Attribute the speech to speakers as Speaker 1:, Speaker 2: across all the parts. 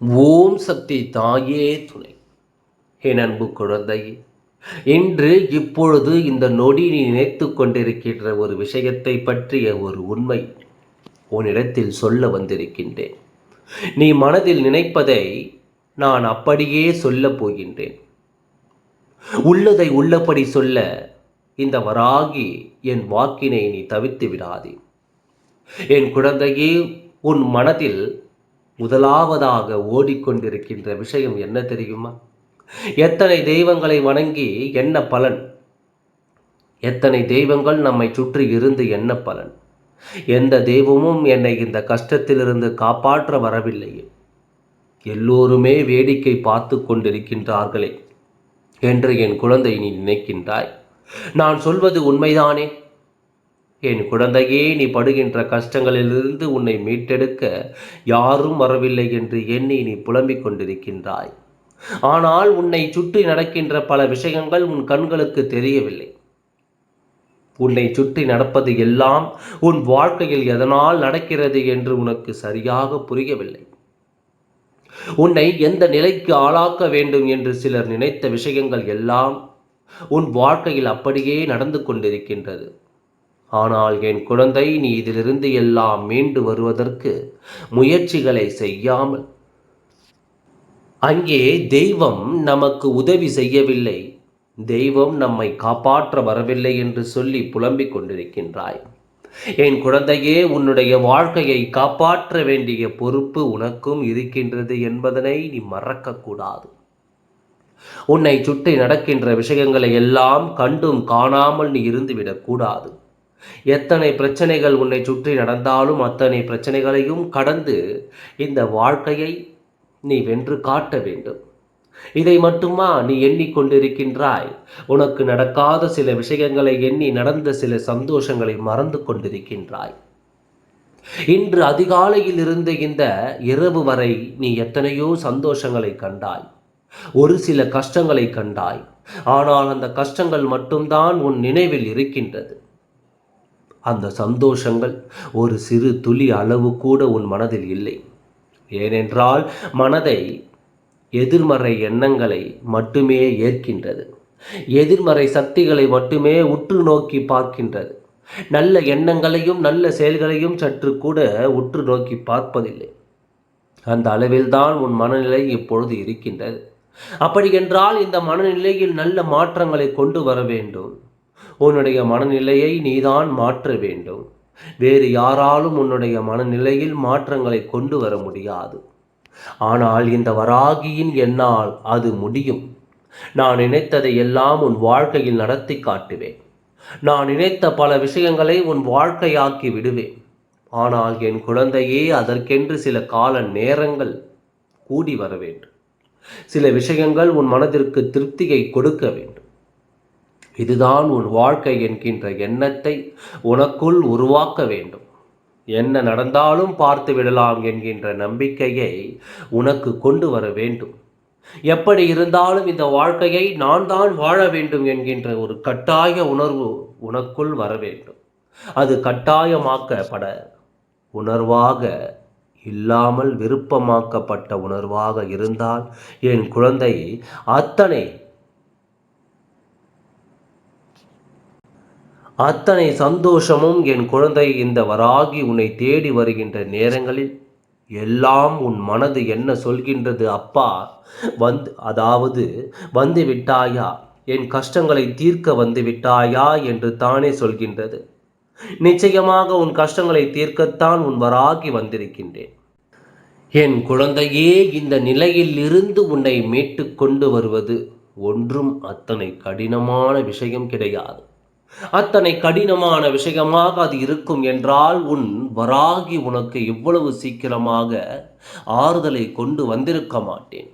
Speaker 1: ஓம் சக்தி தாயே துணை. என் அன்பு குழந்தையே இன்று இப்பொழுது இந்த நொடி நீ நினைத்து கொண்டிருக்கின்ற ஒரு விஷயத்தை பற்றிய ஒரு உண்மை உன்னிடத்தில் சொல்ல வந்திருக்கின்றேன். நீ மனதில் நினைப்பதை நான் அப்படியே சொல்லப் போகின்றேன். உள்ளதை உள்ளபடி சொல்ல இந்த வராகி என் வாக்கினை நீ தவிர்த்து விடாதே. என் குழந்தையே உன் மனதில் முதலாவதாக ஓடிக்கொண்டிருக்கின்ற விஷயம் என்ன தெரியுமா? எத்தனை தெய்வங்களை வணங்கி என்ன பலன்? எத்தனை தெய்வங்கள் நம்மை சுற்றி இருந்து என்ன பலன்? எந்த தெய்வமும் என்னை இந்த கஷ்டத்திலிருந்து காப்பாற்ற வரவில்லையே எல்லோருமே வேடிக்கை பார்த்து கொண்டிருக்கின்றார்களே என்று என் குழந்தை நீ நினைக்கின்றாய். நான் சொல்வது உண்மைதானே? என் குழந்தையே நீ படுகின்ற கஷ்டங்களிலிருந்து உன்னை மீட்டெடுக்க யாரும் வரவில்லை என்று எண்ணி நீ புலம்பிக் கொண்டிருக்கின்றாய். ஆனால் உன்னை சுற்றி நடக்கின்ற பல விஷயங்கள் உன் கண்களுக்கு தெரியவில்லை. உன்னை சுற்றி நடப்பது எல்லாம் உன் வாழ்க்கையில் எதனால் நடக்கிறது என்று உனக்கு சரியாக புரியவில்லை. உன்னை எந்த நிலைக்கு ஆளாக்க வேண்டும் என்று சிலர் நினைத்த விஷயங்கள் எல்லாம் உன் வாழ்க்கையில் அப்படியே நடந்து கொண்டிருக்கின்றது. ஆனால் என் குழந்தை நீ இதிலிருந்து எல்லாம் மீண்டு வருவதற்கு முயற்சிகளை செய்யாமல். அங்கே தெய்வம் நமக்கு உதவி செய்யவில்லை. தெய்வம் நம்மை காப்பாற்ற வரவில்லை என்று சொல்லி புலம்பிக் கொண்டிருக்கின்றாய். என் குழந்தையே உன்னுடைய வாழ்க்கையை காப்பாற்ற வேண்டிய பொறுப்பு உனக்கும் இருக்கின்றது என்பதனை நீ மறக்கக்கூடாது. உன்னை சுற்றி நடக்கின்ற விஷயங்களை எல்லாம் கண்டும் காணாமல் நீ இருந்துவிடக்கூடாது எத்தனை பிரச்சனைகள் உன்னை சுற்றி நடந்தாலும் அத்தனை பிரச்சனைகளையும் கடந்து இந்த வாழ்க்கையை நீ வென்று காட்ட வேண்டும். இதை மட்டுமா நீ எண்ணிக்கொண்டிருக்கின்றாய்? உனக்கு நடக்காத சில விஷயங்களை எண்ணி நடந்த சில சந்தோஷங்களை மறந்து கொண்டிருக்கின்றாய். இன்று அதிகாலையில் இருந்து இந்த இரவு வரை நீ எத்தனையோ சந்தோஷங்களை கண்டாய். ஒரு சில கஷ்டங்களை கண்டாய். ஆனால் அந்த கஷ்டங்கள் மட்டும்தான் உன் நினைவில் இருக்கின்றது. அந்த சந்தோஷங்கள் ஒரு சிறு துளி அளவு கூட உன் மனதில் இல்லை. ஏனென்றால் மனதை எதிர்மறை எண்ணங்களை மட்டுமே ஏற்கின்றது. எதிர்மறை சக்திகளை மட்டுமே உற்று நோக்கி பார்க்கின்றது. நல்ல எண்ணங்களையும் நல்ல செயல்களையும் சற்று கூட உற்று நோக்கி பார்ப்பதில்லை. அந்த அளவில்தான் உன் மனநிலை இப்பொழுது இருக்கின்றது. அப்படி என்றால் இந்த மனநிலையில் நல்ல மாற்றங்களை கொண்டு வர வேண்டும். உன்னுடைய மனநிலையை நீதான் மாற்ற வேண்டும். வேறு யாராலும் உன்னுடைய மனநிலையில் மாற்றங்களை கொண்டு வர முடியாது. ஆனால் இந்த வராகியின் என்னால் அது முடியும். நான் நினைத்ததை எல்லாம் உன் வாழ்க்கையில் நடத்தி காட்டுவேன். நான் நினைத்த பல விஷயங்களை உன் வாழ்க்கையாக்கி விடுவேன். ஆனால் என் குழந்தையே அதற்கென்று சில கால நேரங்கள் கூடி வர வேண்டும். சில விஷயங்கள் உன் மனதிற்கு திருப்தியை கொடுக்க வேண்டும். இதுதான் உன் வாழ்க்கை என்கின்ற எண்ணத்தை உனக்குள் உருவாக்க வேண்டும். என்ன நடந்தாலும் பார்த்து விடலாம் என்கின்ற நம்பிக்கையை உனக்கு கொண்டு வர வேண்டும். எப்படி இருந்தாலும் இந்த வாழ்க்கையை நான் தான் வாழ வேண்டும் என்கின்ற ஒரு கட்டாய உணர்வு உனக்குள் வர வேண்டும். அது கட்டாயமாக்கப்பட உணர்வாக இல்லாமல் விருப்பமாக்கப்பட்ட உணர்வாக இருந்தால் என் குழந்தை அத்தனை அத்தனை சந்தோஷமும் என் குழந்தை இந்த வராகி உன்னை தேடி வருகின்ற நேரங்களில் எல்லாம் உன் மனது என்ன சொல்கின்றது அப்பா? வந்து அதாவது வந்து விட்டாயா? என் கஷ்டங்களை தீர்க்க வந்து விட்டாயா என்று தானே சொல்கின்றது. நிச்சயமாக உன் கஷ்டங்களை தீர்க்கத்தான் உன் வராகி வந்திருக்கின்றேன். என் குழந்தையே இந்த நிலையில் இருந்து உன்னை மீட்டு கொண்டு வருவது ஒன்றும் அத்தனை கடினமான விஷயம் கிடையாது. அத்தனை கடினமான விஷயமாக அது இருக்கும் என்றால் உன் வராகி உனக்கு இவ்வளவு சீக்கிரமாக ஆறுதலை கொண்டு வந்திருக்க மாட்டேன்.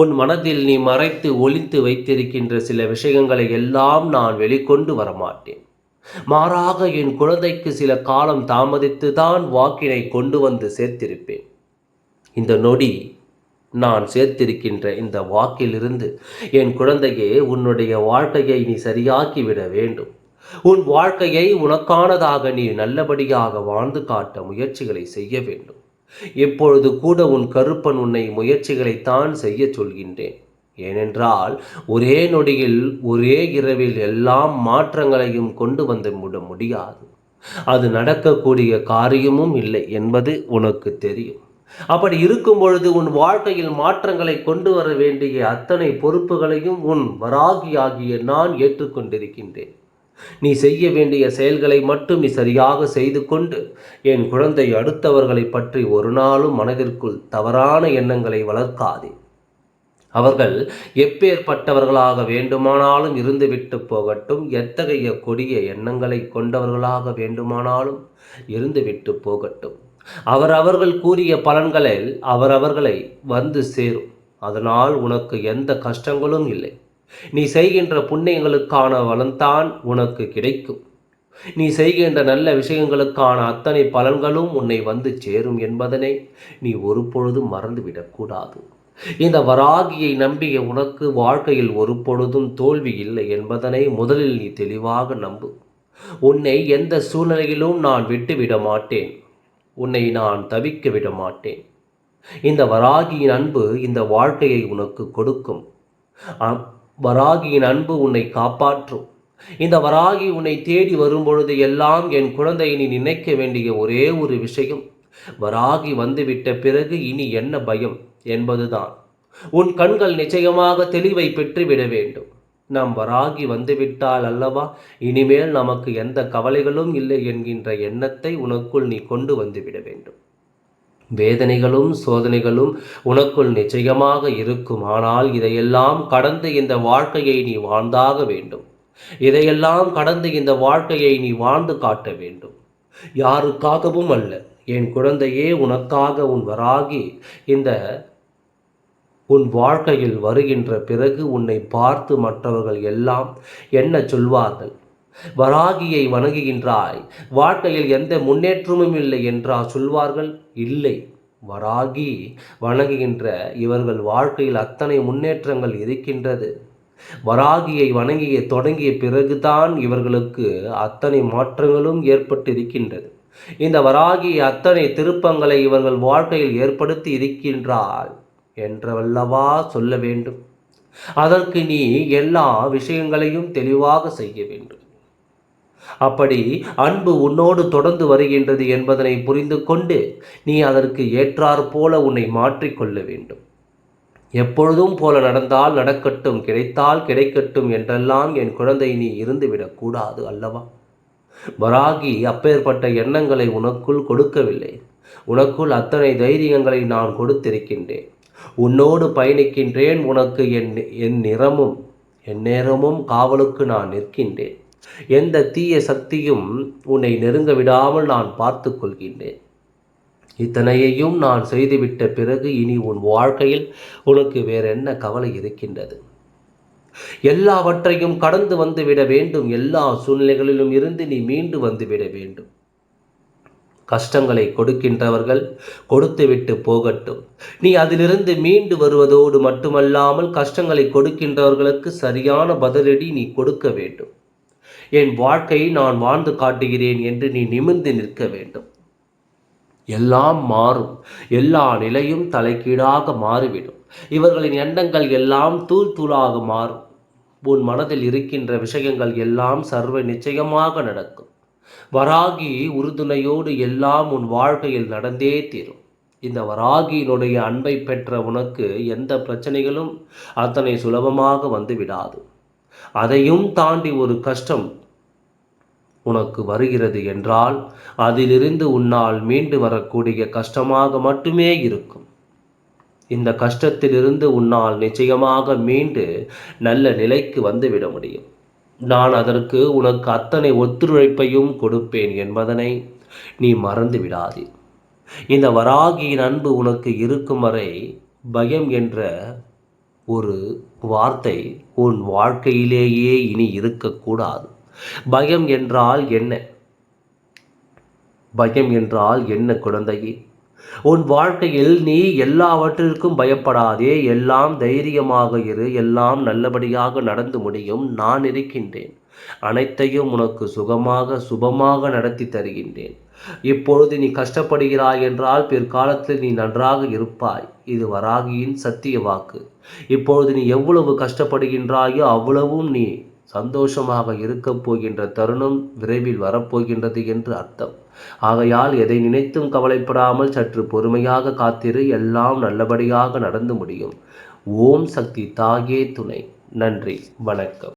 Speaker 1: உன் மனதில் நீ மறைத்து ஒளித்து வைத்திருக்கின்ற சில விஷயங்களை எல்லாம் நான் வெளிக்கொண்டு வரமாட்டேன் மாறாக என் குழந்தைக்கு சில காலம் தாமதித்து தான் வாக்கினை கொண்டு வந்து சேர்த்திருப்பேன். இந்த நொடி நான் சேர்த்திருக்கின்ற இந்த வாக்கிலிருந்து என் குழந்தையே உன்னுடைய வாழ்க்கையை நீ சரியாக்கி விட வேண்டும். உன் வாழ்க்கையை உனக்கானதாக நீ நல்லபடியாக வாழ்ந்து காட்ட முயற்சிகளை செய்ய வேண்டும். இப்பொழுது கூட உன் கருப்பன் உன்னை முயற்சிகளைத்தான் செய்ய சொல்கின்றேன். ஏனென்றால் ஒரே நொடியில் ஒரே இரவில் எல்லாம் மாற்றங்களையும் கொண்டு வந்து விட முடியாது. அது நடக்கக்கூடிய காரியமும் இல்லை என்பது உனக்கு தெரியும். அப்படி இருக்கும் பொழுது உன் வாழ்க்கையில் மாற்றங்களை கொண்டு வர வேண்டிய அத்தனை பொறுப்புகளையும் உன் வராகியாகிய நான் ஏற்றுக்கொண்டிருக்கின்றேன். நீ செய்ய வேண்டிய செயல்களை மட்டும் நீ சரியாக செய்து கொண்டு என் குழந்தை அடுத்தவர்களை பற்றி ஒரு நாளும் மனதிற்குள் தவறான எண்ணங்களை வளர்க்காதே. அவர்கள் எப்பேற்பட்டவர்களாக வேண்டுமானாலும் இருந்துவிட்டு போகட்டும் எத்தகைய கொடிய எண்ணங்களை கொண்டவர்களாக வேண்டுமானாலும் இருந்துவிட்டு போகட்டும். அவரவர்கள் கூறிய பலன்களில் அவரவர்களை வந்து சேரும். அதனால் உனக்கு எந்த கஷ்டங்களும் இல்லை. நீ செய்கின்ற புண்ணியங்களுக்கான வளம்தான் உனக்கு கிடைக்கும். நீ செய்கின்ற நல்ல விஷயங்களுக்கான அத்தனை பலன்களும் உன்னை வந்து சேரும் என்பதனை நீ ஒரு பொழுதும் மறந்துவிடக்கூடாது இந்த வராகியை நம்பிய உனக்கு வாழ்க்கையில் ஒரு பொழுதும் தோல்வி இல்லை என்பதனை முதலில் நீ தெளிவாக நம்பு. உன்னை எந்த சூழ்நிலையிலும் நான் விட்டுவிட மாட்டேன். உன்னை நான் தவிக்க விட மாட்டேன் இந்த வராகியின் அன்பு இந்த வாழ்க்கையை உனக்கு கொடுக்கும். வராகியின் அன்பு உன்னை காப்பாற்றும். இந்த வராகி உன்னை தேடி வரும்பொழுது எல்லாம் என் குழந்தையை நீ நினைக்க வேண்டிய ஒரே ஒரு விஷயம். வராகி வந்துவிட்ட பிறகு இனி என்ன பயம் என்பதுதான். உன் கண்கள் நிச்சயமாக தெளிவை பெற்றுவிட வேண்டும். நாம் வராகி வந்துவிட்டால் அல்லவா? இனிமேல் நமக்கு எந்த கவலைகளும் இல்லை என்கின்ற எண்ணத்தை உனக்குள் நீ கொண்டு வந்துவிட வேண்டும். வேதனைகளும் சோதனைகளும் உனக்குள் நிச்சயமாக இருக்கும். ஆனால் இதையெல்லாம் கடந்து இந்த வாழ்க்கையை நீ வாழ்ந்தாக வேண்டும். இதையெல்லாம் கடந்து இந்த வாழ்க்கையை நீ வாழ்ந்து காட்ட வேண்டும். யாருக்காகவும் அல்ல. என் குழந்தையே உனக்காக உன் வராகி இந்த உன் வாழ்க்கையில் வருகின்ற பிறகு உன்னை பார்த்து மற்றவர்கள் எல்லாம் என்ன சொல்வார்கள்? வராகியை வணங்குகின்றாய். வாழ்க்கையில் எந்த முன்னேற்றமும் இல்லை என்றா சொல்வார்கள்? இல்லை. வராகி வணங்குகின்ற இவர்கள் வாழ்க்கையில் அத்தனை முன்னேற்றங்கள் இருக்கின்றது. வராகியை வணங்கிய தொடங்கிய பிறகுதான் இவர்களுக்கு அத்தனை மாற்றங்களும் ஏற்பட்டு இருக்கின்றது இந்த வராகி அத்தனை திருப்பங்களை இவர்கள் வாழ்க்கையில் ஏற்படுத்தி இருக்கின்றாள். என்றவல்லவா சொல்ல வேண்டும். அதற்கு நீ எல்லா விஷயங்களையும் தெளிவாக செய்ய வேண்டும். அப்படி அன்பு உன்னோடு தொடர்ந்து வருகின்றது என்பதனை புரிந்து கொண்டு நீ அதற்கு ஏற்றாற் போல உன்னை மாற்றிக்கொள்ள வேண்டும். எப்பொழுதும் போல நடந்தால் நடக்கட்டும் கிடைத்தால் கிடைக்கட்டும் என்றெல்லாம் என் குழந்தை நீ இருந்துவிடக்கூடாது அல்லவா? வராகி அப்பேற்பட்ட எண்ணங்களை உனக்குள் கொடுக்கவில்லை. உனக்குள் அத்தனை தைரியங்களை நான் கொடுத்திருக்கின்றேன். உன்னோடு பயணிக்கின்றேன் உனக்கு என் என் நிறமும் என் நேரமும் காவலுக்கு நான் நிற்கின்றேன். எந்த தீய சக்தியும் உன்னை நெருங்க விடாமல் நான் பார்த்து கொள்கின்றேன். இத்தனையையும் நான் செய்துவிட்ட பிறகு இனி உன் வாழ்க்கையில் உனக்கு வேறென்ன கவலை இருக்கின்றது? எல்லாவற்றையும் கடந்து வந்துவிட வேண்டும். எல்லா சூழ்நிலைகளிலும் இருந்து நீ மீண்டு வந்துவிட வேண்டும். கஷ்டங்களை கொடுக்கின்றவர்கள் கொடுத்துவிட்டு போகட்டும். நீ அதிலிருந்து மீண்டு வருவதோடு மட்டுமல்லாமல் கஷ்டங்களை கொடுக்கின்றவர்களுக்கு சரியான பதிலடி நீ கொடுக்க வேண்டும். என் வாழ்க்கையை நான் வாழ்ந்து காட்டுகிறேன் என்று நீ நிமிர்ந்து நிற்க வேண்டும். எல்லாம் மாறும். எல்லா நிலையும் தலைக்கீழாக மாறிவிடும். இவர்களின் எண்ணங்கள் எல்லாம் தூள் தூளாக மாறும். உன் மனதில் இருக்கின்ற விஷயங்கள் எல்லாம் சர்வ நிச்சயமாக நடக்கும். வராகி உறுதுணையோடு எல்லாம் உன் வாழ்க்கையில் நடந்தே தீரும். இந்த வராகியினுடைய அன்பை பெற்ற உனக்கு எந்த பிரச்சனைகளும் அத்தனை சுலபமாக வந்து விடாது அதையும் தாண்டி ஒரு கஷ்டம் உனக்கு வருகிறது என்றால் அதிலிருந்து உன்னால் மீண்டு வரக்கூடிய கஷ்டமாக மட்டுமே இருக்கும். இந்த கஷ்டத்திலிருந்து உன்னால் நிச்சயமாக மீண்டு நல்ல நிலைக்கு வந்துவிட முடியும். நான் அதற்கு உனக்கு அத்தனை ஒத்துழைப்பையும் கொடுப்பேன் என்பதனை நீ மறந்து விடாதே இந்த வராகியின் அன்பு உனக்கு இருக்கும் வரை பயம் என்ற ஒரு வார்த்தை உன் வாழ்க்கையிலேயே இனி இருக்கக்கூடாது. பயம் என்றால் என்ன? பயம் என்றால் என்ன குழந்தையே? உன் வாழ்க்கையில் நீ எல்லாவற்றிற்கும் பயப்படாதே. எல்லாம் தைரியமாக இரு. எல்லாம் நல்லபடியாக நடந்து முடியும். நான் இருக்கின்றேன். அனைத்தையும் உனக்கு சுகமாக சுபமாக நடத்தி தருகின்றேன். இப்பொழுது நீ கஷ்டப்படுகிறாய் என்றால் பிற்காலத்தில் நீ நன்றாக இருப்பாய். இது வராகியின் சத்திய வாக்கு. இப்பொழுது நீ எவ்வளவு கஷ்டப்படுகின்றாயோ அவ்வளவும் நீ சந்தோஷமாக இருக்கப் போகின்ற தருணம் விரைவில் வரப்போகின்றது என்று அர்த்தம். ஆகையால் எதை நினைத்தும் கவலைப்படாமல் சற்று பொறுமையாக காத்திரு எல்லாம் நல்லபடியாக நடந்து முடியும். ஓம் சக்தி தாயே துணை. நன்றி. வணக்கம்.